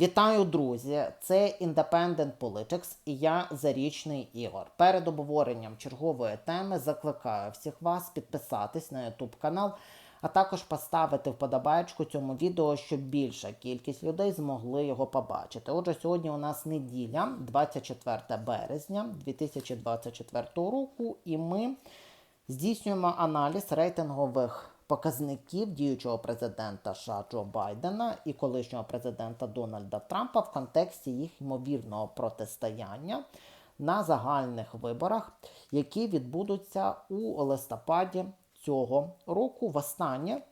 Вітаю, друзі! Це Independent Politics і я Зарічний Ігор. Перед обговоренням чергової теми закликаю всіх вас підписатись на YouTube канал, а також поставити вподобайку цьому відео, щоб більша кількість людей змогли його побачити. Отже, сьогодні у нас неділя, 24 березня 2024 року, і ми здійснюємо аналіз рейтингових показників діючого президента США Джо Байдена і колишнього президента Дональда Трампа в контексті їх ймовірного протистояння на загальних виборах, які відбудуться у листопаді цього року. Востаннє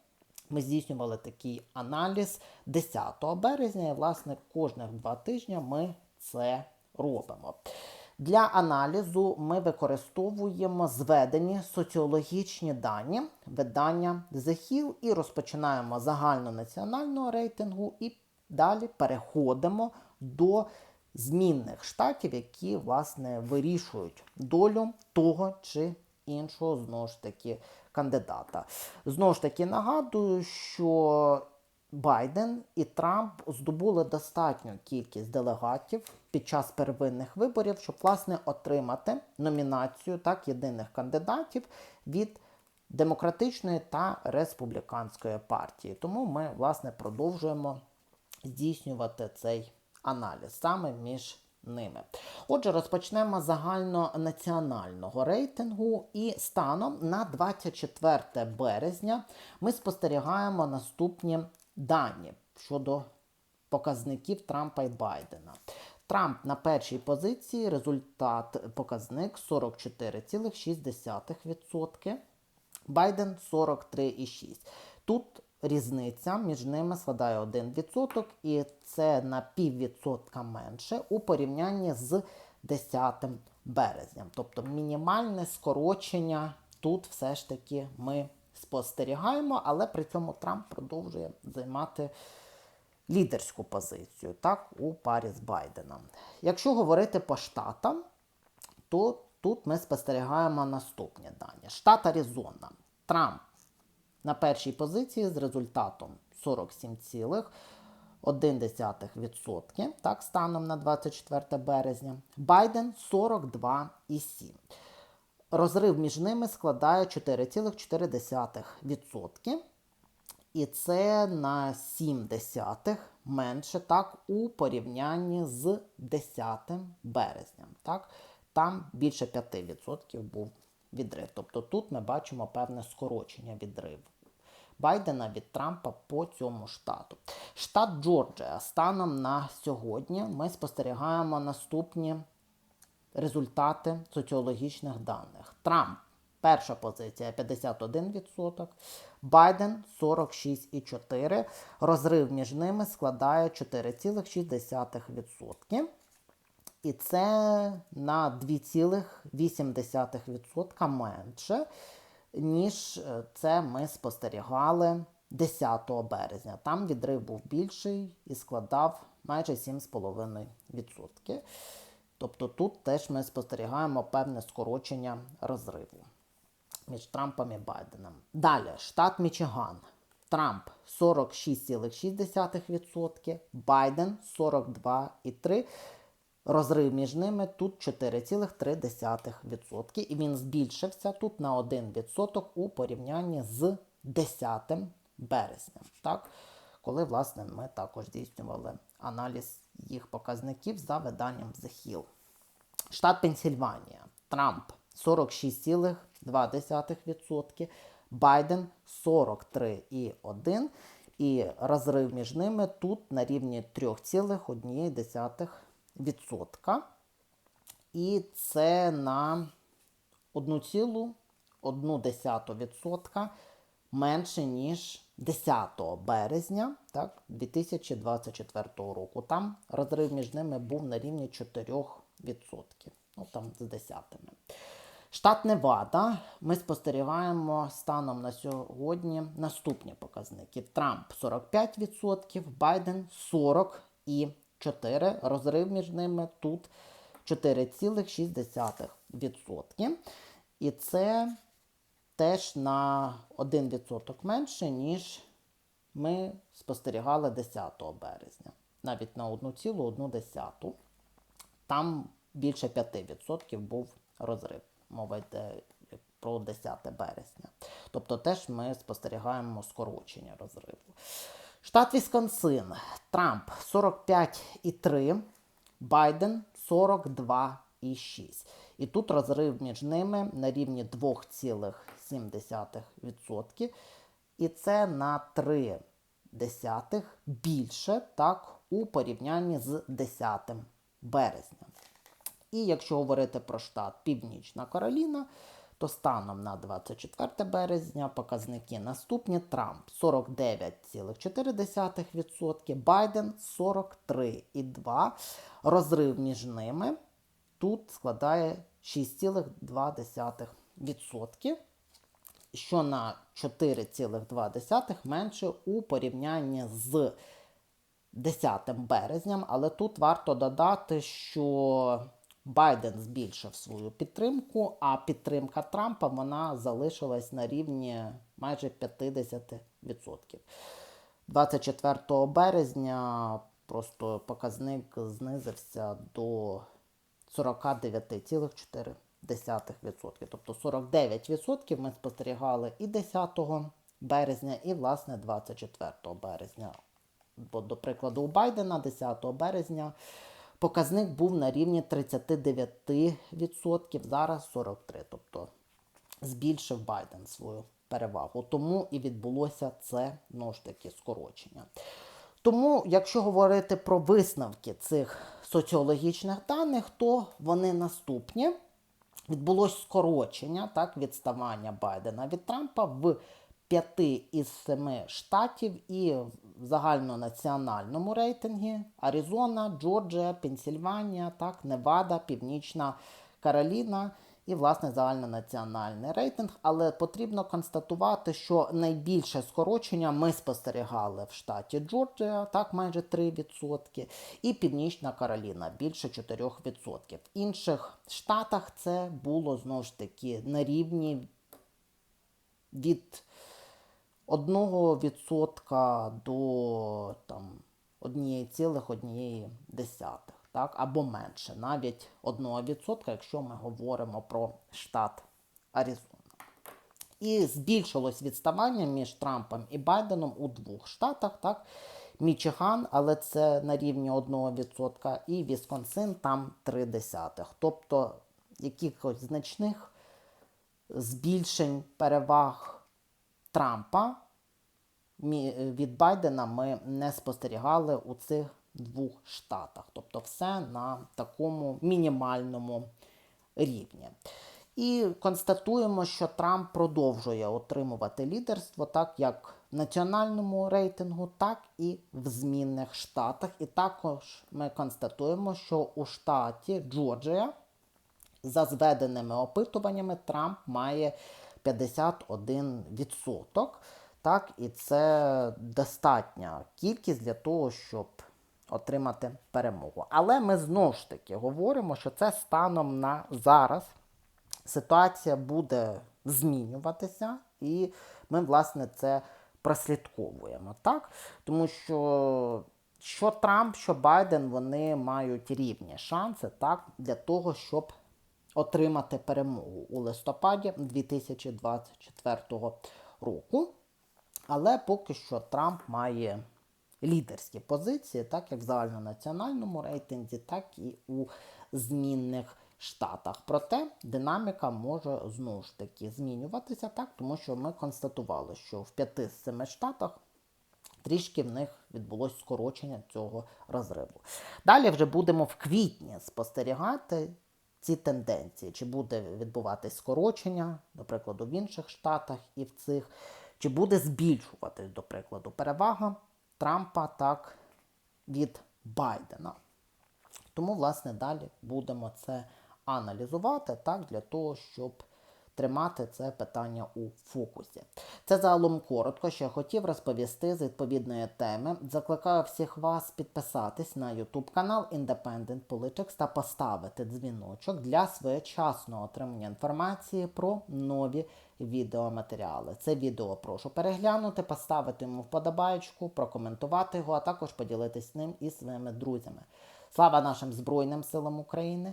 ми здійснювали такий аналіз 10 березня, і власне кожних два тижні ми це робимо. Для аналізу ми використовуємо зведені соціологічні дані видання Hill і розпочинаємо загальнонаціонального рейтингу і далі переходимо до змінних штатів, які власне вирішують долю того чи іншого знову ж таки кандидата. Знову ж таки нагадую, що Байден і Трамп здобули достатню кількість делегатів під час первинних виборів, щоб власне отримати номінацію так єдиних кандидатів від демократичної та республіканської партії. Тому ми власне продовжуємо здійснювати цей аналіз саме між ними. Отже, розпочнемо з загальнонаціонального рейтингу, і станом на 24 березня ми спостерігаємо наступні дані щодо показників Трампа і Байдена. Трамп на першій позиції результат показник 44,6%. Байден 43,6%. Тут різниця між ними складає 1%, і це на піввідсотка менше у порівнянні з 10 березням. Тобто мінімальне скорочення тут все ж таки ми спостерігаємо, але при цьому Трамп продовжує займати лідерську позицію так, у парі з Байденом. Якщо говорити по штатам, то тут ми спостерігаємо наступні дані. Штат Аризона. Трамп на першій позиції з результатом 47,1%, так, станом на 24 березня. Байден 42,7%. Розрив між ними складає 4,4%. І це на 7 десятих менше так, у порівнянні з 10 березням. Так? Там більше 5% був відрив. Тобто тут ми бачимо певне скорочення відриву. Байдена від Трампа по цьому штату. Штат Джорджія станом на сьогодні ми спостерігаємо наступні результати соціологічних даних. Трамп перша позиція 51%, Байден 46,4%. Розрив між ними складає 4,6%. І це на 2,8% менше, ніж це ми спостерігали 10 березня. Там відрив був більший і складав майже 7,5%. Тобто тут теж ми спостерігаємо певне скорочення розриву між Трампом і Байденом. Далі, штат Мічиган. Трамп 46,6%, Байден 42,3%. Розрив між ними тут 4,3%. І він збільшився тут на 1% у порівнянні з 10 березня. Так? Коли, власне, ми також здійснювали аналіз їх показників за виданням The Hill. Штат Пенсільванія. Трамп 46,2%, Байден 43,1%. І розрив між ними тут на рівні 3,1%. І це на 1,1% менше, ніж 10 березня так, 2024 року. Там розрив між ними був на рівні 4%. Ну, там з десятими. Штат Невада. Ми спостерігаємо станом на сьогодні наступні показники. Трамп 45%, Байден 40,4%. Розрив між ними тут 4,6%. І це теж на 1% менше, ніж ми спостерігали 10 березня. навіть на 1,1. Там більше 5% був розрив. Мова йде про 10 березня. Тобто теж ми спостерігаємо скорочення розриву. Штат Вісконсин. Трамп 45,3, Байден 42,6. І тут розрив між ними на рівні 2,7%. І це на 3 десятих більше так, у порівнянні з 10 березня. І якщо говорити про штат Північна Кароліна, то станом на 24 березня показники наступні: Трамп 49,4%, Байден 43,2%. Розрив між ними тут складає 6,2%, що на 4,2 менше у порівнянні з 10 березням, але тут варто додати, що Байден збільшив свою підтримку, а підтримка Трампа вона залишилась на рівні майже 50%. 24 березня просто показник знизився до 49,4%. Тобто 49% ми спостерігали і 10 березня, і власне 24 березня. Бо, до прикладу, у Байдена 10 березня показник був на рівні 39%, зараз 43%. Тобто збільшив Байден свою перевагу. Тому і відбулося це ну ж таки скорочення. Тому, якщо говорити про висновки цих соціологічних даних, то вони наступні. Відбулось скорочення так, відставання Байдена від Трампа в п'яти із семи штатів і в загальнонаціональному рейтингі Аризона, Джорджія, Пенсільванія, так, Невада, Північна Кароліна і, власне, загальнонаціональний рейтинг. Але потрібно констатувати, що найбільше скорочення ми спостерігали в штаті Джорджія, так, майже 3%, і Північна Кароліна більше 4%. В інших штатах це було знову ж таки на рівні від 1% до там, 1,1, так, або менше, навіть 1%, якщо ми говоримо про штат Аризона. І збільшилось відставання між Трампом і Байденом у двох штатах, так, Мічиган, але це на рівні 1%, і Вісконсин там 0,3. Тобто якихось значних збільшень переваг Трампа від Байдена ми не спостерігали у цих двох штатах. Тобто все на такому мінімальному рівні. І констатуємо, що Трамп продовжує отримувати лідерство так як в національному рейтингу, так і в змінних штатах. І також ми констатуємо, що у штаті Джорджія за зведеними опитуваннями Трамп має 51%. Так, І це достатня кількість для того, щоб отримати перемогу. Але ми знову ж таки говоримо, що це станом на зараз ситуація буде змінюватися, і ми, власне, це прослідковуємо. так? Тому що що Трамп, що Байден, вони мають рівні шанси так, для того, щоб отримати перемогу у листопаді 2024 року. Але поки що Трамп має лідерські позиції, так як в загальнонаціональному рейтинзі, так і у змінних штатах. Проте динаміка може знову ж таки змінюватися, так, тому що ми констатували, що в 5 з 7 штатах трішки в них відбулось скорочення цього розриву. Далі вже будемо в квітні спостерігати. Ці тенденції, чи буде відбуватись скорочення, до прикладу, в інших штатах і в цих, чи буде збільшуватись, до прикладу, перевага Трампа так від Байдена. Тому, власне, далі будемо це аналізувати так, для того, щоб тримати це питання у фокусі. Це загалом коротко, що я хотів розповісти з відповідної теми. Закликаю всіх вас підписатись на YouTube канал Independent Politics та поставити дзвіночок для своєчасного отримання інформації про нові відеоматеріали. Це відео прошу переглянути, поставити йому вподобайку, прокоментувати його, а також поділитись ним із своїми друзями. Слава нашим Збройним силам України!